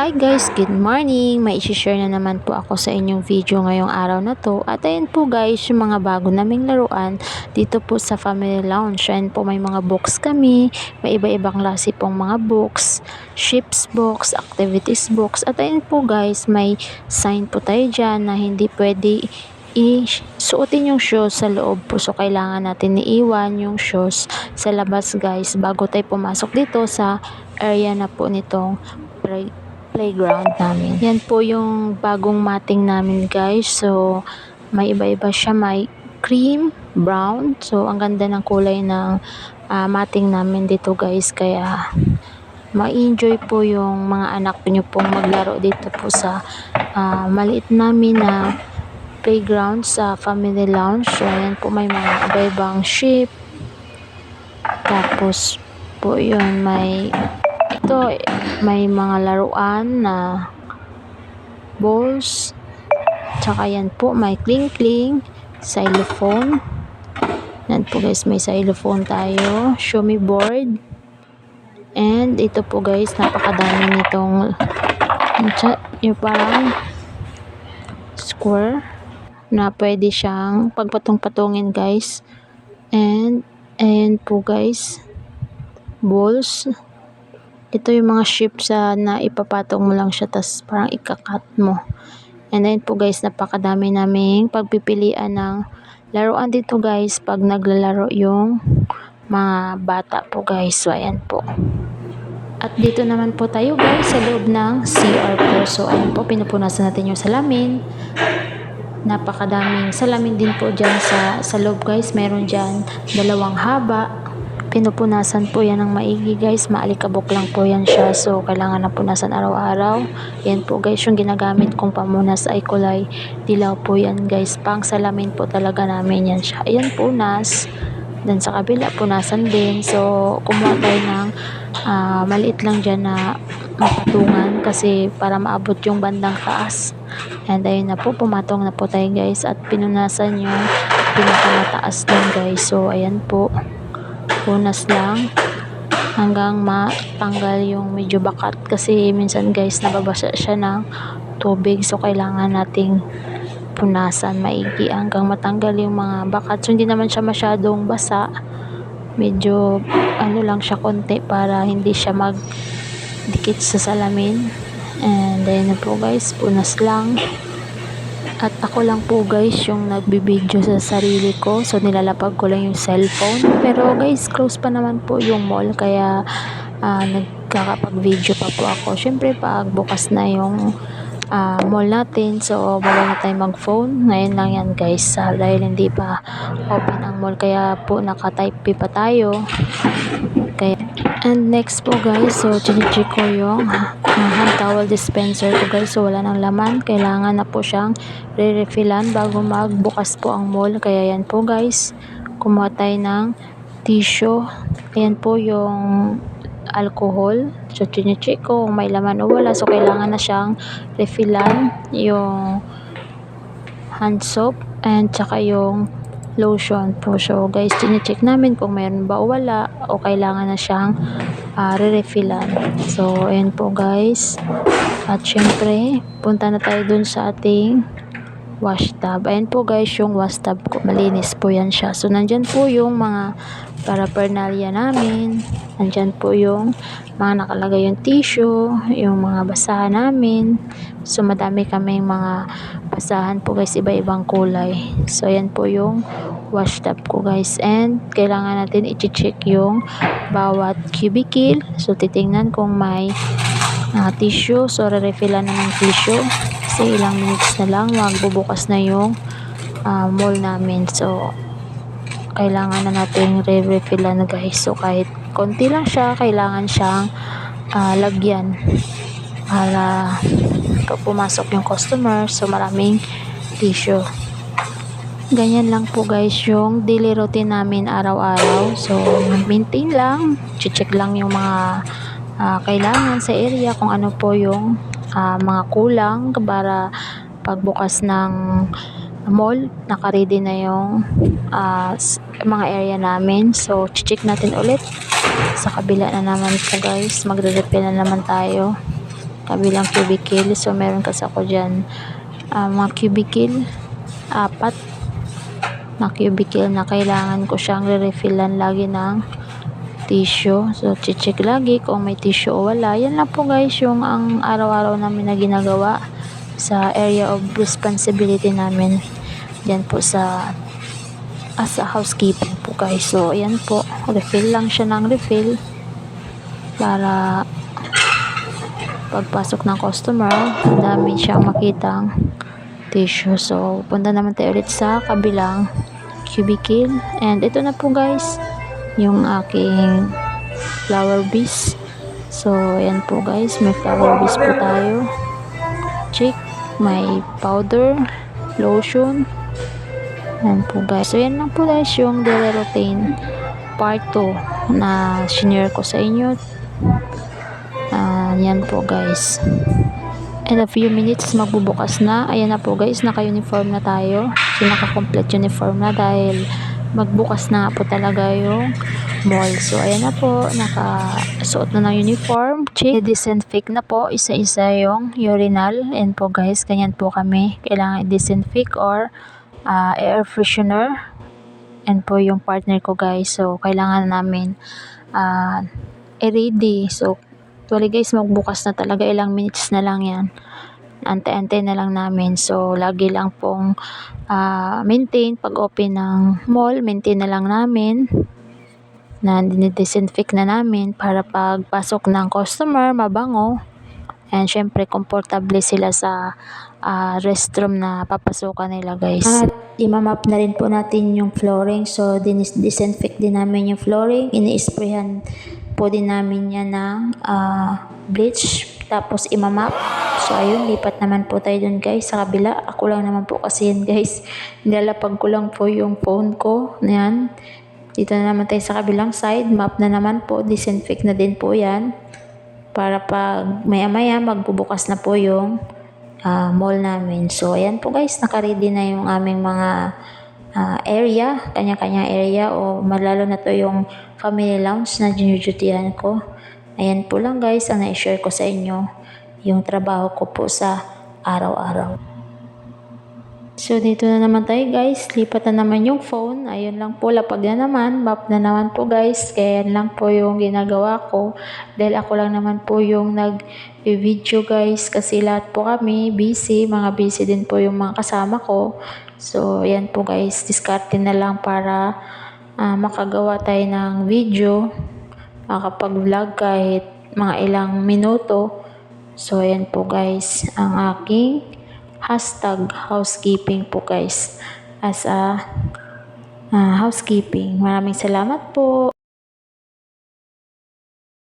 Hi guys, good morning! May isi-share na naman po ako sa inyong video ngayong araw na to. At ayun po guys, yung mga bago naming laruan dito po sa Family Lounge. Ayun po may mga books kami, may iba-ibang klase pong mga books, ships books, activities books. At ayun po guys, may sign po tayo dyan na hindi pwede isuotin yung shoes sa loob po. So, kailangan natin iiwan yung shoes sa labas guys bago tayo pumasok dito sa area na po nitong playground namin. Yan po yung bagong mating namin guys. So, may iba-iba siya. May cream, brown. So, ang ganda ng kulay ng ah, mating namin dito guys. Kaya, ma-enjoy po yung mga anak nyo pong maglaro dito po sa ah, maliit namin na playground sa family lounge. So, ayan po may mga iba-ibang ship. Tapos po yun, may ito, may mga laruan na balls. Tsaka yan po, may kling-kling, xylophone. Yan po guys, may xylophone tayo. Show me board. And ito po guys, napakadami nitong yung parang square na pwede siyang pagpatong-patungin guys. And, and po guys, balls. Ito yung mga ships sa na ipapatong mo lang siya tas parang ikakat mo. And then po guys, napakadami naming pagpipilian ng laruan dito guys pag naglalaro yung mga bata po guys. So ayan po. At dito naman po tayo guys sa loob ng CR po. So ayan po, pinupunasan natin yung salamin. Napakadaming salamin din po dyan sa, sa loob guys. Meron dyan dalawang haba. Pinupunasan po yan ng maigi guys. Maalikabok lang po yan siya. So kailangan na punasan araw-araw. Yan po guys yung ginagamit kong pamunas ay kulay dilaw po yan guys. Pang salamin po talaga namin yan siya. Ayan punas. Then sa kabila punasan din. So kumuha tayo ng ah, maliit lang dyan na mapatungan kasi para maabot yung bandang taas. And ayun na po, pumatong na po tayo guys at pinunasan yung pinakamataas din guys. So ayan po, punas lang hanggang matanggal yung medyo bakat kasi minsan guys nababasa siya ng tubig so kailangan nating punasan maigi hanggang matanggal yung mga bakat. So hindi naman siya masyadong basa. Medyo ano lang siya konti para hindi siya magdikit sa salamin. And then na po guys, punas lang. At ako lang po guys yung nagbibideo sa sarili ko. So nilalapag ko lang yung cellphone. Pero guys, close pa naman po yung mall. Kaya ah, nagkakapag-video pa po ako. Syempre pag bukas na yung ah, mall natin. So wala na tayong mag-phone. Ngayon lang yan guys. ah, dahil hindi pa open ang mall. Kaya po naka-type pa tayo. And next po guys, so chinecheck ko yung hand towel dispenser ko guys. So wala nang laman. Kailangan na po siyang re-refillan bago magbukas po ang mall. Kaya yan po guys. Kumuha tayo ng tissue. Ayan po yung alcohol. So chinecheck ko kung may laman o wala. So kailangan na siyang refillan yung hand soap and tsaka yung lotion po. So guys, chinecheck namin kung mayroon ba o wala o kailangan na siyang uh, re-refillan. So ayan po guys. At syempre, punta na tayo dun sa ating wash tub. Ayan po guys yung wash tub ko. Malinis po yan siya. So nandyan po yung mga paraphernalia namin. Nandyan po yung mga nakalagay yung tissue, yung mga basahan namin. So madami kaming mga basahan po guys, iba-ibang kulay. So ayan po yung wash tub ko guys. And kailangan natin i-check yung bawat cubicle. So titingnan kung may uh, tissue. So re-refillan na ng tissue. Kasi ilang minutes na lang magbubukas na yung uh, mall namin. So kailangan na natin re-refillan guys. So kahit konti lang siya, kailangan siyang uh, lagyan para pumasok yung customer. So maraming tissue. Ganyan lang po guys yung daily routine namin araw-araw. So maintain lang, check lang yung mga uh, kailangan sa area kung ano po yung uh, mga kulang para pagbukas ng mall, naka-ready na yung uh, mga area namin. So, check natin ulit. Sa kabila na naman po guys, magre-refill na naman tayo. kabilang cubicle. So, meron kasi ako dyan ah, mga cubicle, apat na cubicle na kailangan ko siyang re-refillan lagi ng tissue. So, check lagi kung may tissue o wala. Yan lang po guys yung ang araw-araw namin na ginagawa sa area of responsibility namin. Yan po sa as a housekeeping po guys. So, ayan po. Refill lang siya ng refill para pagpasok ng customer, dami siyang makitang tissue. So, punta naman tayo ulit sa kabilang cubicle. And ito na po guys, yung aking flower bees. So, ayan po guys, may flower bees po tayo. Check, may powder, lotion. Ayan po guys. So, yan lang po guys yung daily routine part 2 na senior ko sa inyo. Ah, yan po guys. In a few minutes, magbubukas na. Ayan na po guys, naka-uniform na tayo. So, naka-complete uniform na dahil magbukas na po talaga yung mall. So, ayan na po, nakasuot na ng uniform. Check. Disinfect na po, isa-isa yung urinal. Ayan po guys, ganyan po kami. Kailangan i-disinfect or ah, air freshener. Ayan po yung partner ko guys. So, kailangan namin ah, i-ready. So, actually guys, magbukas na talaga. Ilang minutes na lang yan. Ante-ante na lang namin. So, lagi lang pong ah, maintain pag open ng mall. Maintain na lang namin na dinidisinfect na namin para pag pasok ng customer, mabango. And syempre, komportable sila sa ah, restroom na papasukan nila guys. At imamap na rin po natin yung flooring. So, disinfect din namin yung flooring. Ini-sprayhan po din namin yan ng ah, bleach. Tapos imamap. So, ayun, lipat naman po tayo dun guys sa kabila. Ako lang naman po kasi yan guys. Nilalapag ko lang po yung phone ko. Yan. Dito na naman tayo sa kabilang side. Map na naman po. Disinfect na din po yan. Para pag maya-maya magbubukas na po yung ah, mall namin. So, ayan po guys. Nakaready na yung aming mga ah, area. Kanya-kanya area. O malalo na to yung family lounge na dinudutihan ko. Ayan po lang guys. Ang na-share ko sa inyo yung trabaho ko po sa araw-araw. So, dito na naman tayo guys. Lipat na naman yung phone. Ayun lang po, lapag na naman. Map na naman po guys. Kaya yan lang po yung ginagawa ko. Dahil ako lang naman po yung nag-video guys. Kasi lahat po kami busy. Mga busy din po yung mga kasama ko. So, yan po guys. Discarte na lang para ah, makagawa tayo ng video. Makapag-vlog kahit mga ilang minuto. So, ayan po guys. Ang aking hashtag housekeeping po guys as a ah, housekeeping. Maraming salamat po.